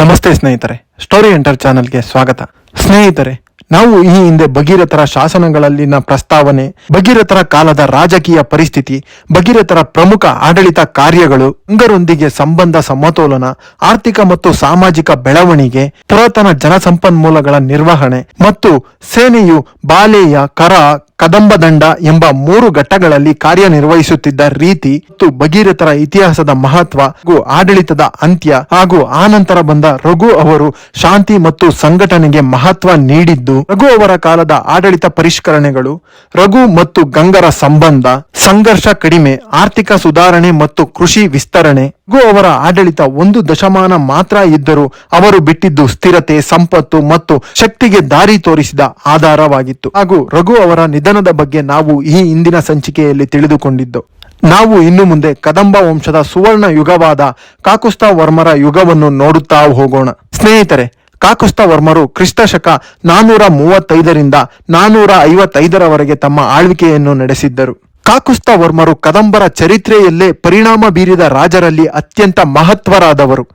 ನಮಸ್ತೆ ಸ್ನೇಹಿತರೆ. Story enter ಚಾನೆಲ್ಗೆ ಸ್ವಾಗತ. ಸ್ನೇಹಿತರೆ, ನಾವು ಈ ಹಿಂದೆ ಭಗೀರಥರ ಶಾಸನಗಳಲ್ಲಿನ ಪ್ರಸ್ತಾವನೆ, ಭಗೀರಥರ ಕಾಲದ ರಾಜಕೀಯ ಪರಿಸ್ಥಿತಿ, ಭಗೀರಥರ ಪ್ರಮುಖ ಆಡಳಿತ ಕಾರ್ಯಗಳು ಅಂಗರೊಂದಿಗೆ ಸಂಬಂಧ ಸಮತೋಲನ, ಆರ್ಥಿಕ ಮತ್ತು ಸಾಮಾಜಿಕ ಬೆಳವಣಿಗೆ, ಪುರಾತನ ಜನಸಂಪನ್ಮೂಲಗಳ ನಿರ್ವಹಣೆ ಮತ್ತು ಸೇನೆಯು ಬಾಲೆಯ ಕರ ಕದಂಬದಂಡ ಎಂಬ ಮೂರು ಘಟ್ಟಗಳಲ್ಲಿ ಕಾರ್ಯನಿರ್ವಹಿಸುತ್ತಿದ್ದ ರೀತಿ ಮತ್ತು ಭಗೀರಥರ ಇತಿಹಾಸದ ಮಹತ್ವ ಹಾಗೂ ಆಡಳಿತದ ಅಂತ್ಯ ಹಾಗೂ ಆನಂತರ ಬಂದ ರಘು ಅವರು ಶಾಂತಿ ಮತ್ತು ಸಂಘಟನೆಗೆ ಮಹತ್ವ ನೀಡಿದ್ದು, ರಘು ಅವರ ಕಾಲದ ಆಡಳಿತ ಪರಿಷ್ಕರಣೆಗಳು, ರಘು ಮತ್ತು ಗಂಗರ ಸಂಬಂಧ, ಸಂಘರ್ಷ ಕಡಿಮೆ, ಆರ್ಥಿಕ ಸುಧಾರಣೆ ಮತ್ತು ಕೃಷಿ ವಿಸ್ತರಣೆ, ರಘು ಅವರ ಆಡಳಿತ ಒಂದು ದಶಮಾನ ಮಾತ್ರ ಇದ್ದರೂ ಅವರು ಬಿಟ್ಟಿದ್ದು ಸ್ಥಿರತೆ, ಸಂಪತ್ತು ಮತ್ತು ಶಕ್ತಿಗೆ ದಾರಿ ತೋರಿಸಿದ ಆಧಾರವಾಗಿತ್ತು. ಹಾಗೂ ರಘು ಅವರ ನಿಧನದ ಬಗ್ಗೆ ನಾವು ಈ ಇಂದಿನ ಸಂಚಿಕೆಯಲ್ಲಿ ತಿಳಿದುಕೊಂಡಿದ್ದು, ನಾವು ಇನ್ನು ಮುಂದೆ ಕದಂಬ ವಂಶದ ಸುವರ್ಣ ಯುಗವಾದ ಕಾಕುಸ್ತ ವರ್ಮರ ಯುಗವನ್ನು ನೋಡುತ್ತಾ ಹೋಗೋಣ. ಸ್ನೇಹಿತರೆ, ಕಾಕುಸ್ತ ವರ್ಮರು ಕ್ರಿಸ್ತ ಶಕ ನಾನೂರ ಮೂವತ್ತೈದರಿಂದ ನಾನೂರ ಐವತ್ತೈದರವರೆಗೆ ತಮ್ಮ ಆಳ್ವಿಕೆಯನ್ನು ನಡೆಸಿದ್ದರು. ಕಾಕುಸ್ತ ವರ್ಮರು ಕದಂಬರ ಚರಿತ್ರೆಯಲ್ಲೇ ಪರಿಣಾಮ ಬೀರಿದ ರಾಜರಲ್ಲಿ ಅತ್ಯಂತ ಮಹತ್ವರಾದವರು.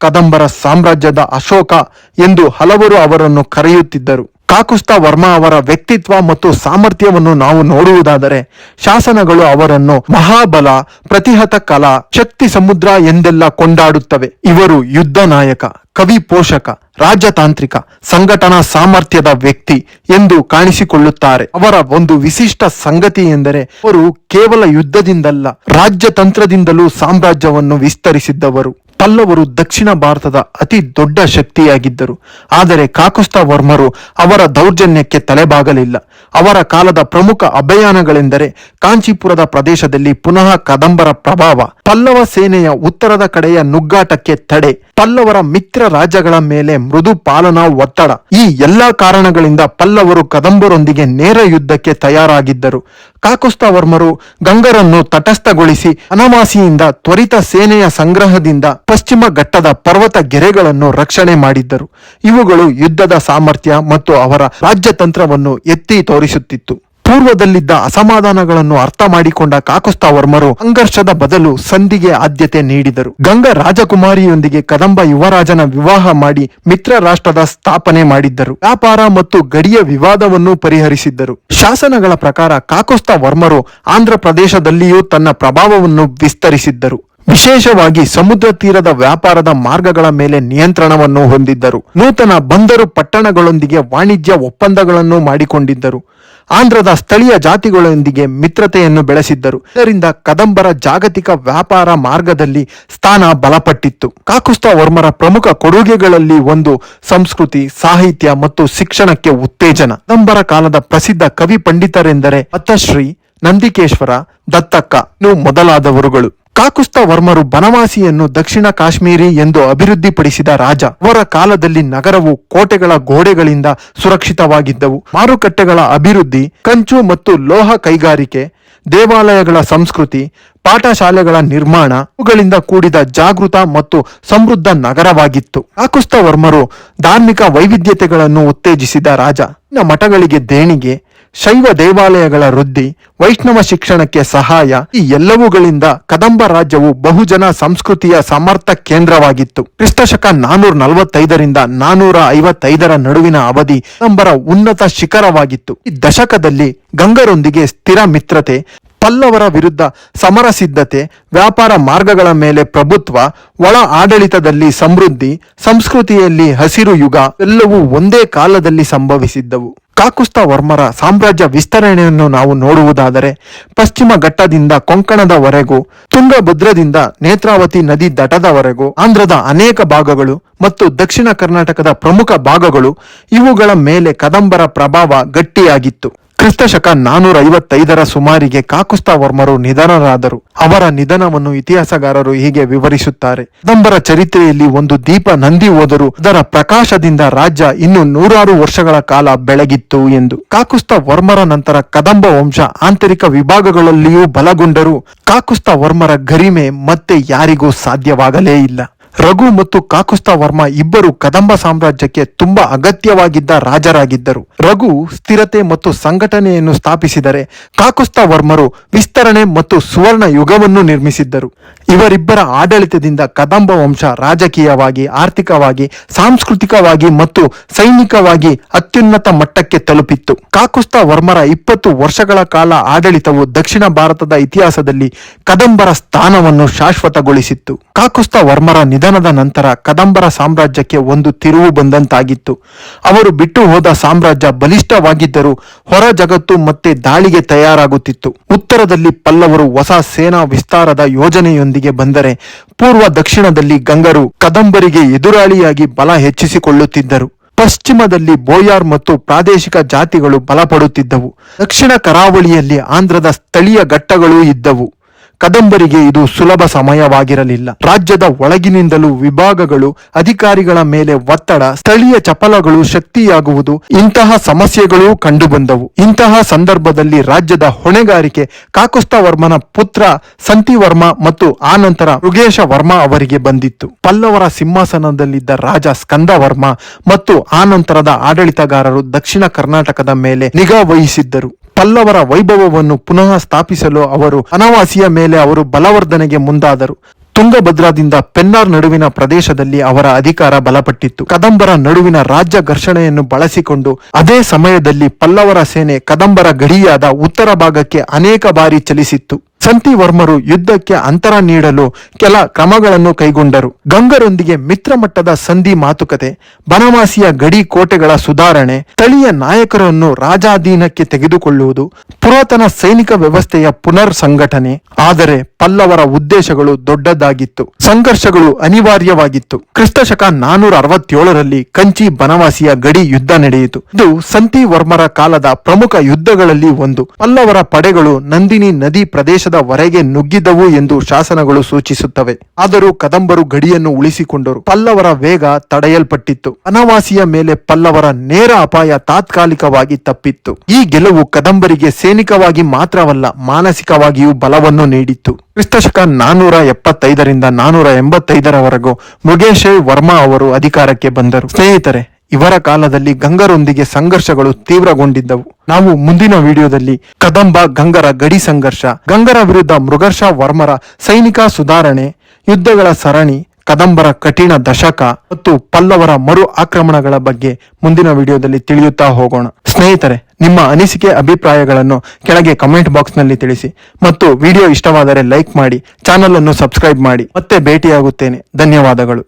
ಕದಂಬರ ಸಾಮ್ರಾಜ್ಯದ ಅಶೋಕ ಎಂದು ಹಲವರು ಅವರನ್ನು ಕರೆಯುತ್ತಿದ್ದರು. ಕಾಕುಸ್ತ ವರ್ಮಾ ಅವರ ವ್ಯಕ್ತಿತ್ವ ಮತ್ತು ಸಾಮರ್ಥ್ಯವನ್ನು ನಾವು ನೋಡುವುದಾದರೆ ಶಾಸನಗಳು ಅವರನ್ನು ಮಹಾಬಲ, ಪ್ರತಿಹತ ಕಲಾ, ಶಕ್ತಿ ಸಮುದ್ರ ಎಂದೆಲ್ಲ ಕೊಂಡಾಡುತ್ತವೆ. ಇವರು ಯುದ್ಧ ನಾಯಕ. ಕವಿ ಪೋಷಕ ರಾಜತಾಂತ್ರಿಕ ಸಂಘಟನಾ ಸಾಮರ್ಥ್ಯದ ವ್ಯಕ್ತಿ ಎಂದು ಕಾಣಿಸಿಕೊಳ್ಳುತ್ತಾರೆ. ಅವರ ಒಂದು ವಿಶಿಷ್ಟ ಸಂಗತಿ ಎಂದರೆ ಅವರು ಕೇವಲ ಯುದ್ಧದಿಂದಲ್ಲ ರಾಜ್ಯತಂತ್ರದಿಂದಲೂ ಸಾಮ್ರಾಜ್ಯವನ್ನು ವಿಸ್ತರಿಸಿದ್ದವರು. ಪಲ್ಲವರು ದಕ್ಷಿಣ ಭಾರತದ ಅತಿ ದೊಡ್ಡ ಶಕ್ತಿಯಾಗಿದ್ದರು. ಆದರೆ ಕಾಕುಸ್ತ ವರ್ಮರು ಅವರ ದೌರ್ಜನ್ಯಕ್ಕೆ ತಲೆಬಾಗಲಿಲ್ಲ. ಅವರ ಕಾಲದ ಪ್ರಮುಖ ಅಭಿಯಾನಗಳೆಂದರೆ ಕಾಂಚೀಪುರದ ಪ್ರದೇಶದಲ್ಲಿ ಪುನಃ ಕದಂಬರ ಪ್ರಭಾವ, ಪಲ್ಲವ ಸೇನೆಯ ಉತ್ತರದ ಕಡೆಯ ನುಗ್ಗಾಟಕ್ಕೆ ತಡೆ ಪಲ್ಲವರ ಮಿತ್ರ ರಾಜ್ಯಗಳ ಮೇಲೆ ಮೃದು ಪಾಲನಾ ಒತ್ತಡ. ಈ ಎಲ್ಲಾ ಕಾರಣಗಳಿಂದ ಪಲ್ಲವರು ಕದಂಬರೊಂದಿಗೆ ನೇರ ಯುದ್ಧಕ್ಕೆ ತಯಾರಾಗಿದ್ದರು. ಕಾಕುಸ್ತ ವರ್ಮರು ಗಂಗರನ್ನು ತಟಸ್ಥಗೊಳಿಸಿ ಅನಮಾಸಿಯಿಂದ ತ್ವರಿತ ಸೇನೆಯ ಸಂಗ್ರಹದಿಂದ ಪಶ್ಚಿಮ ಘಟ್ಟದ ಪರ್ವತ ಗೆರೆಗಳನ್ನು ರಕ್ಷಣೆ ಮಾಡಿದ್ದರು. ಇವುಗಳು ಯುದ್ಧದ ಸಾಮರ್ಥ್ಯ ಮತ್ತು ಅವರ ರಾಜ್ಯತಂತ್ರವನ್ನು ಎತ್ತಿ ತೋರಿಸುತ್ತಿತ್ತು. ಪೂರ್ವದಲ್ಲಿದ್ದ ಅಸಮಾಧಾನಗಳನ್ನು ಅರ್ಥ ಮಾಡಿಕೊಂಡ ಕಾಕುಸ್ತಾ ವರ್ಮರು ಸಂಘರ್ಷದ ಬದಲು ಸಂಧಿಗೆ ಆದ್ಯತೆ ನೀಡಿದರು. ಗಂಗ ರಾಜಕುಮಾರಿಯೊಂದಿಗೆ ಕದಂಬ ಯುವರಾಜನ ವಿವಾಹ ಮಾಡಿ ಮಿತ್ರ ರಾಷ್ಟ್ರದ ಸ್ಥಾಪನೆ ಮಾಡಿದ್ದರು. ವ್ಯಾಪಾರ ಮತ್ತು ಗಡಿಯ ವಿವಾದವನ್ನು ಪರಿಹರಿಸಿದ್ದರು. ಶಾಸನಗಳ ಪ್ರಕಾರ ಕಾಕುಸ್ತಾ ವರ್ಮರು ಆಂಧ್ರ ಪ್ರದೇಶದಲ್ಲಿಯೂ ತನ್ನ ಪ್ರಭಾವವನ್ನು ವಿಸ್ತರಿಸಿದ್ದರು. ವಿಶೇಷವಾಗಿ ಸಮುದ್ರ ತೀರದ ವ್ಯಾಪಾರದ ಮಾರ್ಗಗಳ ಮೇಲೆ ನಿಯಂತ್ರಣವನ್ನು ಹೊಂದಿದ್ದರು. ನೂತನ ಬಂದರು ಪಟ್ಟಣಗಳೊಂದಿಗೆ ವಾಣಿಜ್ಯ ಒಪ್ಪಂದಗಳನ್ನು ಮಾಡಿಕೊಂಡಿದ್ದರು. ಆಂಧ್ರದ ಸ್ಥಳೀಯ ಜಾತಿಗಳೊಂದಿಗೆ ಮಿತ್ರತೆಯನ್ನು ಬೆಳೆಸಿದ್ದರು. ಇದರಿಂದ ಕದಂಬರ ಜಾಗತಿಕ ವ್ಯಾಪಾರ ಮಾರ್ಗದಲ್ಲಿ ಸ್ಥಾನ ಬಲಪಟ್ಟಿತ್ತು. ಕಾಕುಸ್ತ ವರ್ಮರ ಪ್ರಮುಖ ಕೊಡುಗೆಗಳಲ್ಲಿ ಒಂದು ಸಂಸ್ಕೃತಿ, ಸಾಹಿತ್ಯ ಮತ್ತು ಶಿಕ್ಷಣಕ್ಕೆ ಉತ್ತೇಜನ. ಕದಂಬರ ಕಾಲದ ಪ್ರಸಿದ್ಧ ಕವಿ ಪಂಡಿತರೆಂದರೆ ಪತ್ತಶ್ರೀ ನಂದಿಕೇಶ್ವರ ದತ್ತಕ್ಕ. ಇನ್ನು ಮೊದಲಾದವರುಗಳು. ಕಾಕುಸ್ತ ವರ್ಮರು ಬನವಾಸಿಯನ್ನು ದಕ್ಷಿಣ ಕಾಶ್ಮೀರಿ ಎಂದು ಅಭಿವೃದ್ಧಿಪಡಿಸಿದ ರಾಜ. ಅವರ ಕಾಲದಲ್ಲಿ ನಗರವು ಕೋಟೆಗಳ ಗೋಡೆಗಳಿಂದ ಸುರಕ್ಷಿತವಾಗಿದ್ದವು. ಮಾರುಕಟ್ಟೆಗಳ ಅಭಿವೃದ್ಧಿ, ಕಂಚು ಮತ್ತು ಲೋಹ ಕೈಗಾರಿಕೆ, ದೇವಾಲಯಗಳ ಸಂಸ್ಕೃತಿ, ಪಾಠಶಾಲೆಗಳ ನಿರ್ಮಾಣ ಇವುಗಳಿಂದ ಕೂಡಿದ ಜಾಗೃತ ಮತ್ತು ಸಮೃದ್ಧ ನಗರವಾಗಿತ್ತು. ಕಾಕುಸ್ತ ವರ್ಮರು ಧಾರ್ಮಿಕ ವೈವಿಧ್ಯತೆಗಳನ್ನು ಉತ್ತೇಜಿಸಿದ ರಾಜ. ಮಠಗಳಿಗೆ ದೇಣಿಗೆ ಶೈವ ದೇವಾಲಯಗಳ ವೃದ್ಧಿ, ವೈಷ್ಣವ ಶಿಕ್ಷಣಕ್ಕೆ ಸಹಾಯ, ಈ ಎಲ್ಲವುಗಳಿಂದ ಕದಂಬ ರಾಜ್ಯವು ಬಹುಜನ ಸಂಸ್ಕೃತಿಯ ಸಮರ್ಥ ಕೇಂದ್ರವಾಗಿತ್ತು. ಕ್ರಿಸ್ತಶಕ ನಾನೂರ ನಲವತ್ತೈದರಿಂದ ನಾನೂರ ಐವತ್ತೈದರ ನಡುವಿನ ಅವಧಿ ಕದಂಬರ ಉನ್ನತ ಶಿಖರವಾಗಿತ್ತು. ಈ ದಶಕದಲ್ಲಿ ಗಂಗರೊಂದಿಗೆ ಸ್ಥಿರ ಮಿತ್ರತೆ, ಪಲ್ಲವರ ವಿರುದ್ಧ ಸಮರ ಸಿದ್ಧತೆ, ವ್ಯಾಪಾರ ಮಾರ್ಗಗಳ ಮೇಲೆ ಪ್ರಭುತ್ವ, ಒಳ ಆಡಳಿತದಲ್ಲಿ ಸಮೃದ್ಧಿ, ಸಂಸ್ಕೃತಿಯಲ್ಲಿ ಹಸಿರು ಯುಗ, ಎಲ್ಲವೂ ಒಂದೇ ಕಾಲದಲ್ಲಿ ಸಂಭವಿಸಿದ್ದವು. ಕಾಕುಸ್ತ ವರ್ಮರ ಸಾಮ್ರಾಜ್ಯ ವಿಸ್ತರಣೆಯನ್ನು ನಾವು ನೋಡುವುದಾದರೆ ಪಶ್ಚಿಮ ಘಟ್ಟದಿಂದ ಕೊಂಕಣದವರೆಗೂ, ತುಂಗಭದ್ರದಿಂದ ನೇತ್ರಾವತಿ ನದಿ ದಟದವರೆಗೂ ಆಂಧ್ರದ ಅನೇಕ ಭಾಗಗಳು ಮತ್ತು ದಕ್ಷಿಣ ಕರ್ನಾಟಕದ ಪ್ರಮುಖ ಭಾಗಗಳು ಇವುಗಳ ಮೇಲೆ ಕದಂಬರ ಪ್ರಭಾವ ಗಟ್ಟಿಯಾಗಿತ್ತು. ಕ್ರಿಸ್ತಶಕ ನಾನೂರ ಐವತ್ತೈದರ ಸುಮಾರಿಗೆ ಕಾಕುಸ್ತ ವರ್ಮರು ನಿಧನರಾದರು. ಅವರ ನಿಧನವನ್ನು ಇತಿಹಾಸಗಾರರು ಹೀಗೆ ವಿವರಿಸುತ್ತಾರೆ. ಕದಂಬರ ಚರಿತ್ರೆಯಲ್ಲಿ ಒಂದು ದೀಪ ನಂದಿ ಹೋದರೂ ಅದರ ಪ್ರಕಾಶದಿಂದ ರಾಜ್ಯ ಇನ್ನು ನೂರಾರು ವರ್ಷಗಳ ಕಾಲ ಬೆಳಗಿತ್ತು ಎಂದು. ಕಾಕುಸ್ತ ವರ್ಮರ ನಂತರ ಕದಂಬ ವಂಶ ಆಂತರಿಕ ವಿಭಾಗಗಳಲ್ಲಿಯೂ ಬಲಗೊಂಡರೂ ಕಾಕುಸ್ತ ವರ್ಮರ ಗರಿಮೆ ಮತ್ತೆ ಯಾರಿಗೂ ಸಾಧ್ಯವಾಗಲೇ ಇಲ್ಲ. ರಘು ಮತ್ತು ಕಾಕುಸ್ತ ವರ್ಮ ಇಬ್ಬರು ಕದಂಬ ಸಾಮ್ರಾಜ್ಯಕ್ಕೆ ತುಂಬಾ ಅಗತ್ಯವಾಗಿದ್ದ ರಾಜರಾಗಿದ್ದರು. ರಘು ಸ್ಥಿರತೆ ಮತ್ತು ಸಂಘಟನೆಯನ್ನು ಸ್ಥಾಪಿಸಿದರೆ ಕಾಕುಸ್ತ ವರ್ಮರು ವಿಸ್ತರಣೆ ಮತ್ತು ಸುವರ್ಣ ಯುಗವನ್ನು ನಿರ್ಮಿಸಿದ್ದರು. ಇವರಿಬ್ಬರ ಆಡಳಿತದಿಂದ ಕದಂಬ ವಂಶ ರಾಜಕೀಯವಾಗಿ, ಆರ್ಥಿಕವಾಗಿ, ಸಾಂಸ್ಕೃತಿಕವಾಗಿ ಮತ್ತು ಸೈನಿಕವಾಗಿ ಅತ್ಯುನ್ನತ ಮಟ್ಟಕ್ಕೆ ತಲುಪಿತ್ತು. ಕಾಕುಸ್ತ ವರ್ಮರ ಇಪ್ಪತ್ತು ವರ್ಷಗಳ ಕಾಲ ಆಡಳಿತವು ದಕ್ಷಿಣ ಭಾರತದ ಇತಿಹಾಸದಲ್ಲಿ ಕದಂಬರ ಸ್ಥಾನವನ್ನು ಶಾಶ್ವತಗೊಳಿಸಿತ್ತು. ಕಾಕುಸ್ತ ವರ್ಮರ ನಿಧನದ ನಂತರ ಕದಂಬರ ಸಾಮ್ರಾಜ್ಯಕ್ಕೆ ಒಂದು ತಿರುವು ಬಂದಂತಾಗಿತ್ತು. ಅವರು ಬಿಟ್ಟು ಹೋದ ಸಾಮ್ರಾಜ್ಯ ಬಲಿಷ್ಠವಾಗಿದ್ದರೂ ಹೊರ ಜಗತ್ತು ಮತ್ತೆ ದಾಳಿಗೆ ತಯಾರಾಗುತ್ತಿತ್ತು. ಉತ್ತರದಲ್ಲಿ ಪಲ್ಲವರು ಹೊಸ ಸೇನಾ ವಿಸ್ತಾರದ ಯೋಜನೆಯೊಂದಿಗೆ ಬಂದರೆ ಪೂರ್ವ ದಕ್ಷಿಣದಲ್ಲಿ ಗಂಗರು ಕದಂಬರಿಗೆ ಎದುರಾಳಿಯಾಗಿ ಬಲ ಹೆಚ್ಚಿಸಿಕೊಳ್ಳುತ್ತಿದ್ದರು. ಪಶ್ಚಿಮದಲ್ಲಿ ಬೋಯಾರ್ ಮತ್ತು ಪ್ರಾದೇಶಿಕ ಜಾತಿಗಳು ಬಲಪಡುತ್ತಿದ್ದವು. ದಕ್ಷಿಣ ಕರಾವಳಿಯಲ್ಲಿ ಆಂಧ್ರದ ಸ್ಥಳೀಯ ಘಟ್ಟಗಳೂ ಇದ್ದವು. ಕದಂಬರಿಗೆ ಇದು ಸುಲಭ ಸಮಯವಾಗಿರಲಿಲ್ಲ. ರಾಜ್ಯದ ಒಳಗಿನಿಂದಲೂ ವಿಭಾಗಗಳು, ಅಧಿಕಾರಿಗಳ ಮೇಲೆ ಒತ್ತಡ, ಸ್ಥಳೀಯ ಚಪಲಗಳು ಶಕ್ತಿಯಾಗುವುದು, ಇಂತಹ ಸಮಸ್ಯೆಗಳು ಕಂಡುಬಂದವು. ಇಂತಹ ಸಂದರ್ಭದಲ್ಲಿ ರಾಜ್ಯದ ಹೊಣೆಗಾರಿಕೆ ಕಾಕುಸ್ತವರ್ಮನ ಪುತ್ರ ಸಂತಿವರ್ಮ ಮತ್ತು ಆನಂತರ ಮೃಗೇಶ ವರ್ಮ ಅವರಿಗೆ ಬಂದಿತ್ತು. ಪಲ್ಲವರ ಸಿಂಹಾಸನದಲ್ಲಿದ್ದ ರಾಜ ಸ್ಕಂದವರ್ಮ ಮತ್ತು ಆನಂತರದ ಆಡಳಿತಗಾರರು ದಕ್ಷಿಣ ಕರ್ನಾಟಕದ ಮೇಲೆ ನಿಗಾ ವಹಿಸಿದ್ದರು. ಪಲ್ಲವರ ವೈಭವವನ್ನು ಪುನಃ ಸ್ಥಾಪಿಸಲು ಅವರು ಅನವಾಸಿಯ ಮೇಲೆ ಅವರು ಬಲವರ್ಧನೆಗೆ ಮುಂದಾದರು. ತುಂಗಭದ್ರಾದಿಂದ ಪೆನ್ನಾರ್ ನಡುವಿನ ಪ್ರದೇಶದಲ್ಲಿ ಅವರ ಅಧಿಕಾರ ಬಲಪಟ್ಟಿತ್ತು. ಕದಂಬರ ನಡುವಿನ ರಾಜ್ಯ ಘರ್ಷಣೆಯನ್ನು ಬಳಸಿಕೊಂಡು ಅದೇ ಸಮಯದಲ್ಲಿ ಪಲ್ಲವರ ಸೇನೆ ಕದಂಬರ ಗಡಿಯಾದ ಉತ್ತರ ಭಾಗಕ್ಕೆ ಅನೇಕ ಬಾರಿ ಚಲಿಸಿತ್ತು. ಸಂತಿವರ್ಮರು ಯುದ್ಧಕ್ಕೆ ಅಂತರ ನೀಡಲು ಕೆಲ ಕ್ರಮಗಳನ್ನು ಕೈಗೊಂಡರು. ಗಂಗರೊಂದಿಗೆ ಮಿತ್ರ ಮಟ್ಟದ ಸಂಧಿ ಮಾತುಕತೆ, ಬನವಾಸಿಯ ಗಡಿ ಕೋಟೆಗಳ ಸುಧಾರಣೆ, ಸ್ಥಳೀಯ ನಾಯಕರನ್ನು ರಾಜಾಧೀನಕ್ಕೆ ತೆಗೆದುಕೊಳ್ಳುವುದು, ಪುರಾತನ ಸೈನಿಕ ವ್ಯವಸ್ಥೆಯ ಪುನರ್ ಸಂಘಟನೆ ಆದರೆ ಪಲ್ಲವರ ಉದ್ದೇಶಗಳು ದೊಡ್ಡದಾಗಿತ್ತು. ಸಂಘರ್ಷಗಳು ಅನಿವಾರ್ಯವಾಗಿತ್ತು. ಕ್ರಿಸ್ತಶಕ ನಾನೂರ ಅರವತ್ತೇಳರಲ್ಲಿ ಕಂಚಿ ಬನವಾಸಿಯ ಗಡಿ ಯುದ್ಧ ನಡೆಯಿತು. ಇದು ಸಂತಿ ವರ್ಮರ ಕಾಲದ ಪ್ರಮುಖ ಯುದ್ಧಗಳಲ್ಲಿ ಒಂದು. ಪಲ್ಲವರ ಪಡೆಗಳು ನಂದಿನಿ ನದಿ ಪ್ರದೇಶದವರೆಗೆ ನುಗ್ಗಿದವು ಎಂದು ಶಾಸನಗಳು ಸೂಚಿಸುತ್ತವೆ. ಆದರೂ ಕದಂಬರು ಗಡಿಯನ್ನು ಉಳಿಸಿಕೊಂಡರು. ಪಲ್ಲವರ ವೇಗ ತಡೆಯಲ್ಪಟ್ಟಿತ್ತು. ಅನವಾಸಿಯ ಮೇಲೆ ಪಲ್ಲವರ ನೇರ ಅಪಾಯ ತಾತ್ಕಾಲಿಕವಾಗಿ ತಪ್ಪಿತ್ತು. ಈ ಗೆಲುವು ಕದಂಬರಿಗೆ ಸೈನಿಕವಾಗಿ ಮಾತ್ರವಲ್ಲ, ಮಾನಸಿಕವಾಗಿಯೂ ಬಲವನ್ನು ನೀಡಿತ್ತು. ಕ್ರಿಸ್ತಶಕ ನಾನೂರ ಎಪ್ಪತ್ತೈದರಿಂದ ನಾನೂರ ಎಂಬತ್ತೈದರವರೆಗೂ ಮುಗೇಶ್ ವರ್ಮಾ ಅವರು ಅಧಿಕಾರಕ್ಕೆ ಬಂದರು. ಸ್ನೇಹಿತರೆ ಇವರ ಕಾಲದಲ್ಲಿ ಗಂಗರೊಂದಿಗೆ ಸಂಘರ್ಷಗಳು ತೀವ್ರಗೊಂಡಿದ್ದವು. ನಾವು ಮುಂದಿನ ವಿಡಿಯೋದಲ್ಲಿ ಕದಂಬ ಗಂಗರ ಗಡಿ ಸಂಘರ್ಷ, ಗಂಗರ ವಿರುದ್ಧ ಮೃಗರ್ಷ ವರ್ಮರ ಸೈನಿಕ ಸುಧಾರಣೆ, ಯುದ್ಧಗಳ ಸರಣಿ, ಕದಂಬರ ಕಠಿಣ ದಶಕ ಮತ್ತು ಪಲ್ಲವರ ಮರು ಆಕ್ರಮಣಗಳ ಬಗ್ಗೆ ಮುಂದಿನ ವಿಡಿಯೋದಲ್ಲಿ ತಿಳಿಯುತ್ತಾ ಹೋಗೋಣ. ಸ್ನೇಹಿತರೆ, ನಿಮ್ಮ ಅನಿಸಿಕೆ, ಅಭಿಪ್ರಾಯಗಳನ್ನು ಕೆಳಗೆ ಕಮೆಂಟ್ ಬಾಕ್ಸ್ನಲ್ಲಿ ತಿಳಿಸಿ ಮತ್ತು ವಿಡಿಯೋ ಇಷ್ಟವಾದರೆ ಲೈಕ್ ಮಾಡಿ ಚಾನಲ್ ಅನ್ನು ಸಬ್ಸ್ಕ್ರೈಬ್ ಮಾಡಿ. ಮತ್ತೆ ಭೇಟಿಯಾಗುತ್ತೇನೆ. ಧನ್ಯವಾದಗಳು.